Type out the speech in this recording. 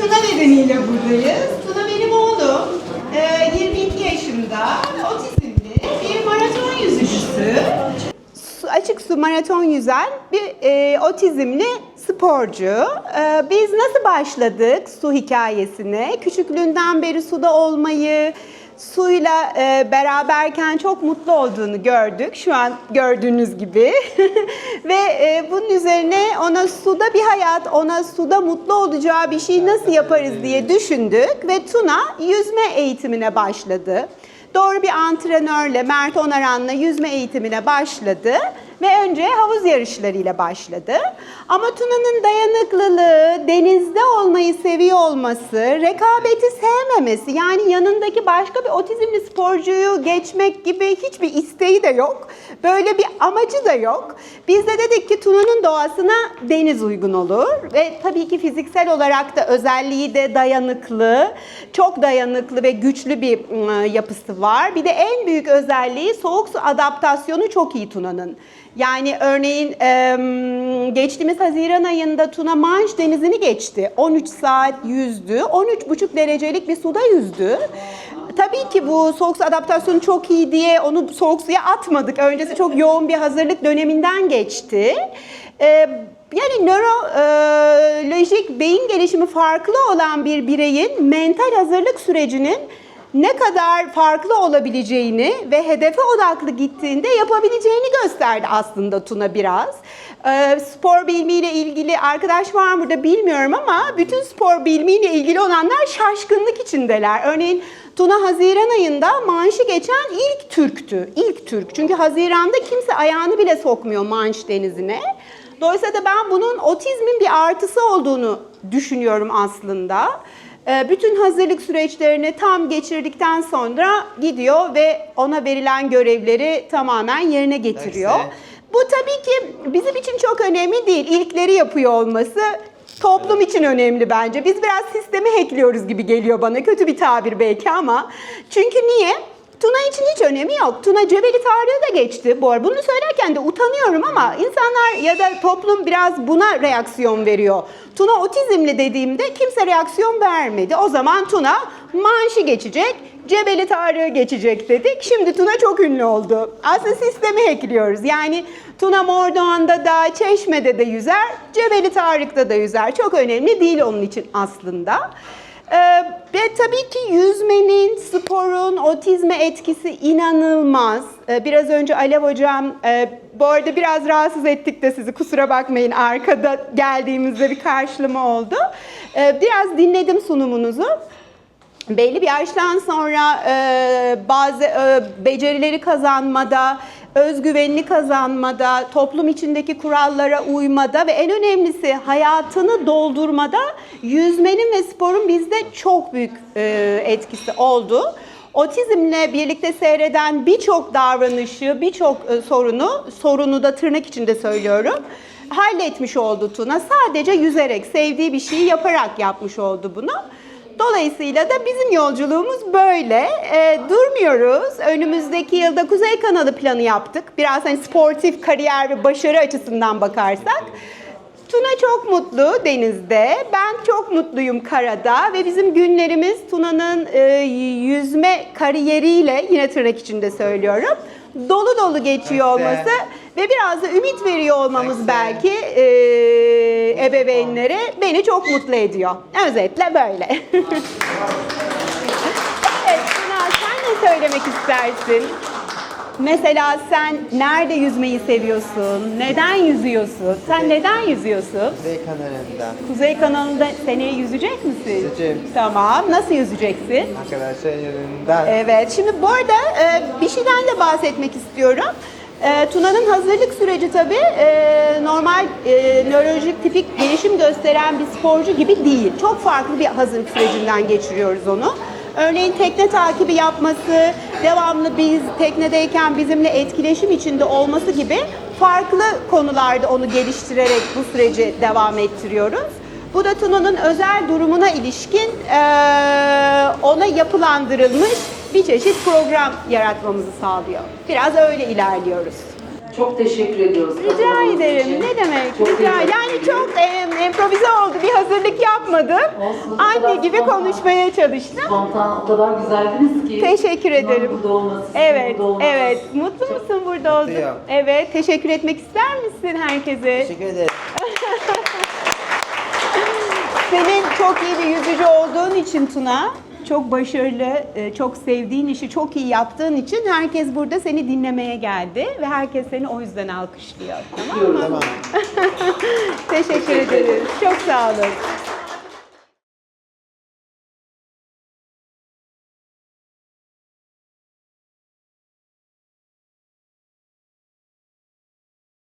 Tuna nedeniyle buradayız. Tuna benim oğlum. Ee, 22 yaşında, otizmli, bir maraton yüzücüsü. Su- Açık su maraton yüzen bir e, otizmli sporcu. Ee, biz nasıl başladık su hikayesine? Küçüklüğünden beri suda olmayı, suyla e, beraberken çok mutlu olduğunu gördük. Şu an gördüğünüz gibi. Ve e, bunun üzerine ona suda bir hayat, ona suda mutlu olacağı bir şey nasıl yaparız diye düşündük. Ve Tuna yüzme eğitimine başladı. Doğru bir antrenörle, Mert Onaran'la yüzme eğitimine başladı. Ve önce havuz yarışlarıyla başladı. Ama Tuna'nın dayanıklılığı, denizde olmayı seviyor olması, rekabeti sevmemesi, yani yanındaki başka bir otizmli sporcuyu geçmek gibi hiçbir isteği de yok. Böyle bir amacı da yok. Biz de dedik ki Tuna'nın doğasına deniz uygun olur. Ve tabii ki fiziksel olarak da özelliği de dayanıklı, çok dayanıklı ve güçlü bir ım, yapısı var. Bir de en büyük özelliği soğuk su adaptasyonu çok iyi Tuna'nın. Yani örneğin geçtiğimiz Haziran ayında Tuna Manş denizini geçti. 13 saat yüzdü. 13,5 derecelik bir suda yüzdü. Tabii ki bu soğuk su adaptasyonu çok iyi diye onu soğuk suya atmadık. Öncesi çok yoğun bir hazırlık döneminden geçti. Yani nörolojik beyin gelişimi farklı olan bir bireyin mental hazırlık sürecinin ne kadar farklı olabileceğini ve hedefe odaklı gittiğinde yapabileceğini gösterdi aslında Tuna biraz. Ee, spor bilimiyle ilgili arkadaş var mı burada bilmiyorum ama bütün spor bilimiyle ilgili olanlar şaşkınlık içindeler. Örneğin Tuna Haziran ayında Manş'ı geçen ilk Türktü. İlk Türk. Çünkü Haziran'da kimse ayağını bile sokmuyor Manş denizine. Dolayısıyla da ben bunun otizmin bir artısı olduğunu düşünüyorum aslında. Ee, Bütün hazırlık süreçlerini tam geçirdikten sonra gidiyor ve ona verilen görevleri tamamen yerine getiriyor. Neyse. Bu tabii ki bizim için çok önemli değil. İlkleri yapıyor olması toplum için önemli bence. Biz biraz sistemi hackliyoruz gibi geliyor bana. Kötü bir tabir belki ama. Çünkü niye? Tuna için hiç önemi yok. Tuna Cebeli Tarık'ı da geçti. Bu arada bunu söylerken de utanıyorum ama insanlar ya da toplum biraz buna reaksiyon veriyor. Tuna otizmli dediğimde kimse reaksiyon vermedi. O zaman Tuna manşı geçecek, Cebeli Tarık'ı geçecek dedik. Şimdi Tuna çok ünlü oldu. Aslında sistemi hackliyoruz. Yani Tuna Mordoğan'da da, Çeşme'de de yüzer, Cebeli Tarık'ta da yüzer. Çok önemli değil onun için aslında. Ee, ve tabii ki yüzmenin, sporun otizme etkisi inanılmaz. Ee, biraz önce Alev Hocam, e, bu arada biraz rahatsız ettik de sizi kusura bakmayın arkada geldiğimizde bir karşılama oldu. Ee, biraz dinledim sunumunuzu. Belli bir yaştan sonra e, bazı e, becerileri kazanmada, özgüvenini kazanmada, toplum içindeki kurallara uymada ve en önemlisi hayatını doldurmada yüzmenin ve sporun bizde çok büyük e, etkisi oldu. Otizmle birlikte seyreden birçok davranışı, birçok e, sorunu, sorunu da tırnak içinde söylüyorum, halletmiş oldu Tuna. Sadece yüzerek, sevdiği bir şeyi yaparak yapmış oldu bunu. Dolayısıyla da bizim yolculuğumuz böyle. Ee, durmuyoruz. Önümüzdeki yılda Kuzey Kanalı planı yaptık. Biraz hani sportif kariyer ve başarı açısından bakarsak. Tuna çok mutlu denizde. Ben çok mutluyum karada ve bizim günlerimiz Tuna'nın e, yüzme kariyeriyle yine tırnak içinde söylüyorum. Dolu dolu geçiyor olması ve biraz da ümit veriyor olmamız belki e, ebeveynlere beni çok mutlu ediyor. Özetle böyle. evet Tuna sen ne söylemek istersin? Mesela sen nerede yüzmeyi seviyorsun? Neden yüzüyorsun? Sen neden yüzüyorsun? Kuzey kanalında. Kuzey kanalında seneye yüzecek misin? Yüzeceğim. Tamam. Nasıl yüzeceksin? Arkadaşlar yanından. Evet. Şimdi bu arada e, bir şeyden de bahsetmek istiyorum. E, Tuna'nın hazırlık süreci tabii e, normal e, nörolojik tipik gelişim gösteren bir sporcu gibi değil. Çok farklı bir hazırlık sürecinden geçiriyoruz onu. Örneğin tekne takibi yapması, devamlı biz teknedeyken bizimle etkileşim içinde olması gibi farklı konularda onu geliştirerek bu süreci devam ettiriyoruz. Bu da Tuna'nın özel durumuna ilişkin eee, ona yapılandırılmış bir çeşit program yaratmamızı sağlıyor. Biraz öyle ilerliyoruz. Çok teşekkür ediyoruz. Rica ederim. için. Ne demek? Çok Rica. Yani çok em, improvize oldu. Bir hazırlık yapmadık. yapmadım. Olsun, Anne gibi spontan. konuşmaya çalıştım. Spontan o kadar güzeldiniz ki. Teşekkür ederim. Burada olması, Evet, burada olması. evet. Mutlu musun burada oldun? Evet, teşekkür etmek ister misin herkese? Teşekkür ederim. Senin çok iyi bir yüzücü olduğun için Tuna, çok başarılı, e, çok sevdiğin işi çok iyi yaptığın için herkes burada seni dinlemeye geldi ve herkes seni o yüzden alkışlıyor. Tamam mı? Tamam. Teşekkür ederiz. Çok sağ olun.